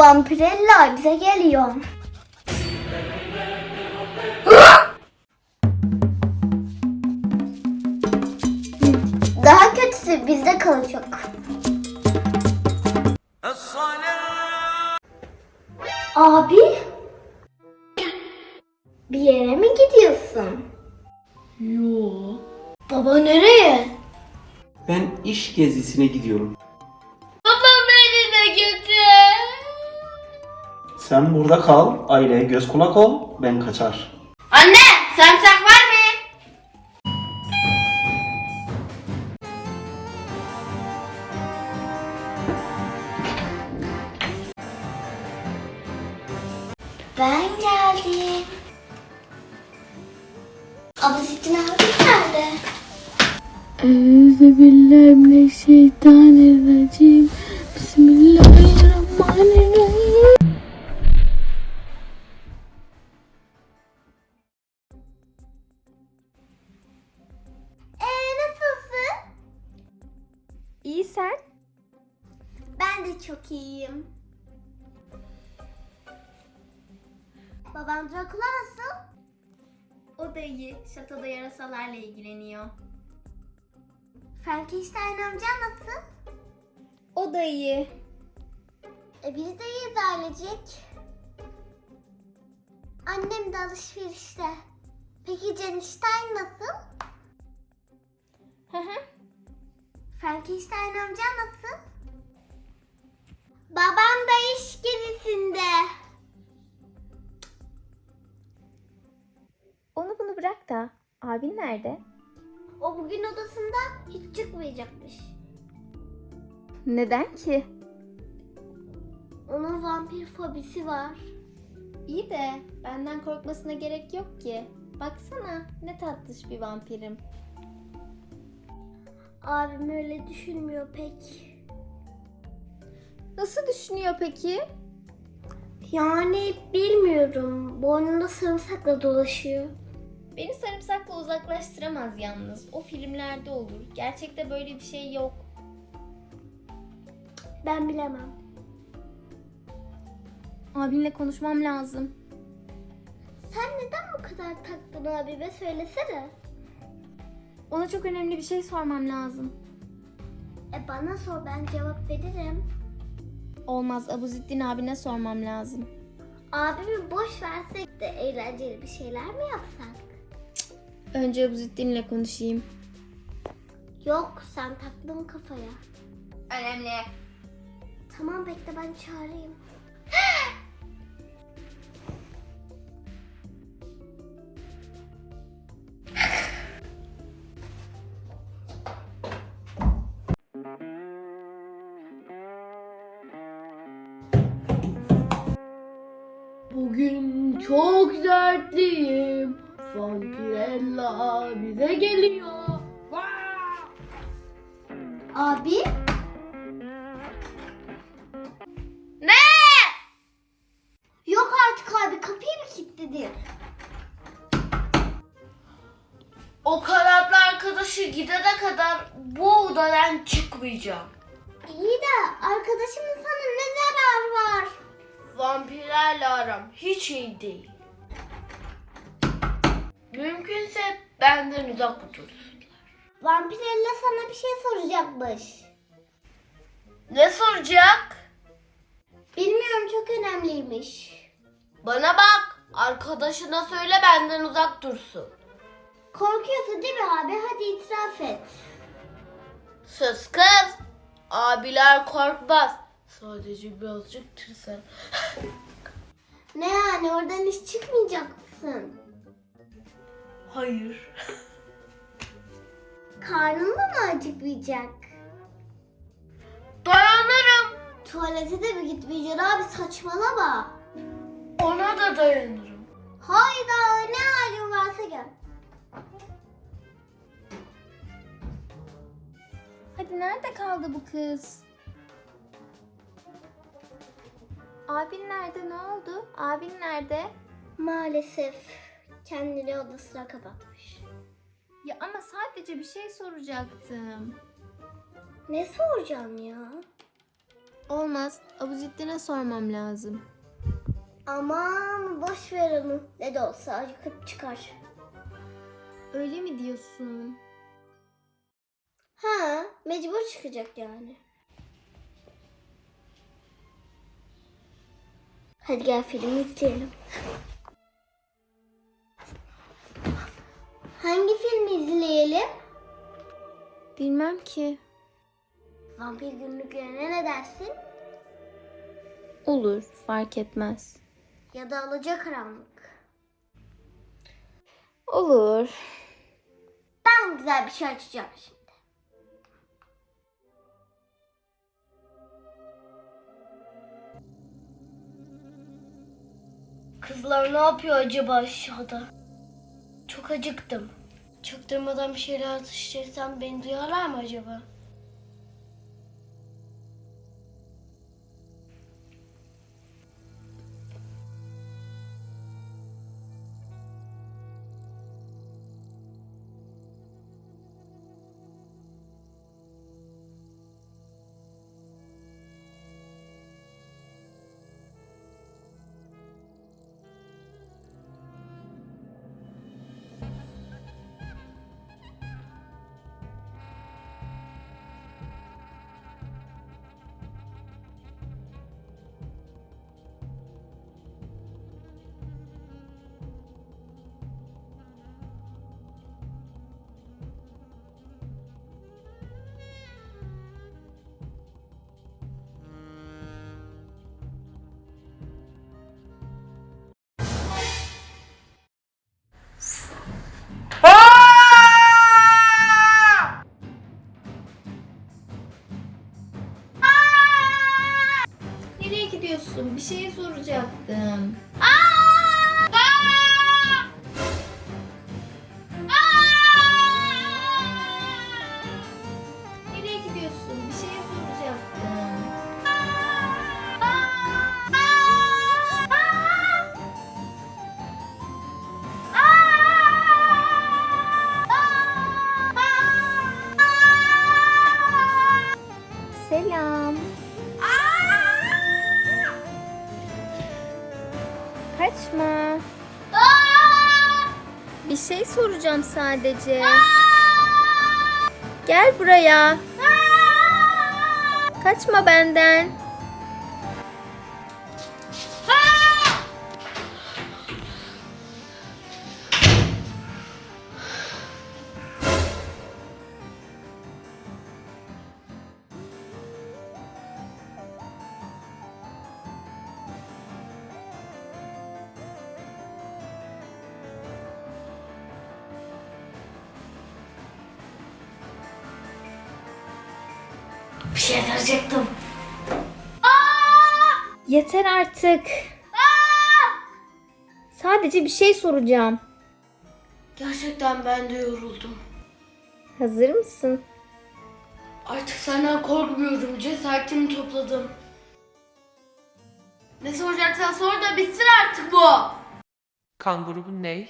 Vampirella bize geliyor. Daha kötüsü bizde kalacak. Abi? Bir yere mi gidiyorsun? Yo. Baba nereye? Ben iş gezisine gidiyorum. Sen burada kal, aileye göz kulak ol, ben kaçar. Anne sarımsak var mı? Ben geldim. Abuzettin abi nerede? Euzubillahimineşşeytanirracim. Bismillahirrahmanirrahim. Sen? Ben de çok iyiyim. Babam Dracula nasıl? O da iyi. Şatoda yarasalarla ilgileniyor. Frankenstein amcan nasıl? O da iyi. E biz de iyiyiz ailecek. Annem de alışverişte. Peki Jenstein nasıl? Frankenstein amca nasıl? Babam da iş gezisinde. Onu bunu bırak da. Abin nerede? O bugün odasında hiç çıkmayacakmış. Neden ki? Onun vampir fobisi var. İyi de benden korkmasına gerek yok ki. Baksana ne tatlış bir vampirim. Abim öyle düşünmüyor pek. Nasıl düşünüyor peki? Yani bilmiyorum. Boynunda sarımsakla dolaşıyor. Beni sarımsakla uzaklaştıramaz yalnız. O filmlerde olur. Gerçekte böyle bir şey yok. Ben bilemem. Abinle konuşmam lazım. Sen neden bu kadar taktın abime söylesene. Ona çok önemli bir şey sormam lazım. E bana sor ben cevap veririm. Olmaz Abuzettin abine sormam lazım. Abimi boş versek de eğlenceli bir şeyler mi yapsak? Önce Abuzettin'le konuşayım. Yok sen taktın kafaya. Önemli. Tamam bekle ben çağırayım. Bugün çok dertliyim. Vampirella bize geliyor. Abi? Ne? Yok artık abi kapıyı mı kilitledin? O kanatlı arkadaşı gidene kadar bu odadan çıkmayacağım. İyi de arkadaşımın sana ne zararı var? Vampirlerle aram hiç iyi değil. Mümkünse benden uzak dursun. Vampirella sana bir şey soracakmış. Ne soracak? Bilmiyorum çok önemliymiş. Bana bak. Arkadaşına söyle benden uzak dursun. Korkuyorsa değil mi abi? Hadi itiraf et. Sus kız. Abiler korkmaz. Sadece birazcık tırsar. Ne yani oradan hiç çıkmayacak mısın? Hayır. Karnın da mı acıkmayacak? Dayanırım. Tuvalete de mi gitmeyeceksin abi saçmalama. Ona da dayanırım. Hayda ne halin varsa gel. Hadi nerede kaldı bu kız? Abin nerede? Ne oldu? Abin nerede? Maalesef kendini odasına kapatmış. Ya ama sadece bir şey soracaktım. Ne soracağım ya? Olmaz. Abuzettin'e sormam lazım. Aman boş ver onu. Ne de olsa acıkıp çıkar. Öyle mi diyorsun? Ha, mecbur çıkacak yani. Hadi gel film izleyelim. Hangi filmi izleyelim? Bilmem ki. Vampir günlüklerine ne dersin? Olur, fark etmez. Ya da Alacakaranlık. Olur. Ben güzel bir şey açacağım şimdi. Kızlar ne yapıyor acaba aşağıda? Çok acıktım. Çaktırmadan bir şeyler atıştırsam beni duyarlar mı acaba? Şey soracağım sadece. Gel buraya. Kaçma benden. Bir şey soracaktım. Yeter artık. Sadece bir şey soracağım. Gerçekten ben de yoruldum. Hazır mısın? Artık senden korkmuyorum. Cesaretimi topladım. Ne soracaksan sor da bitsin artık bu. Kan grubun ne?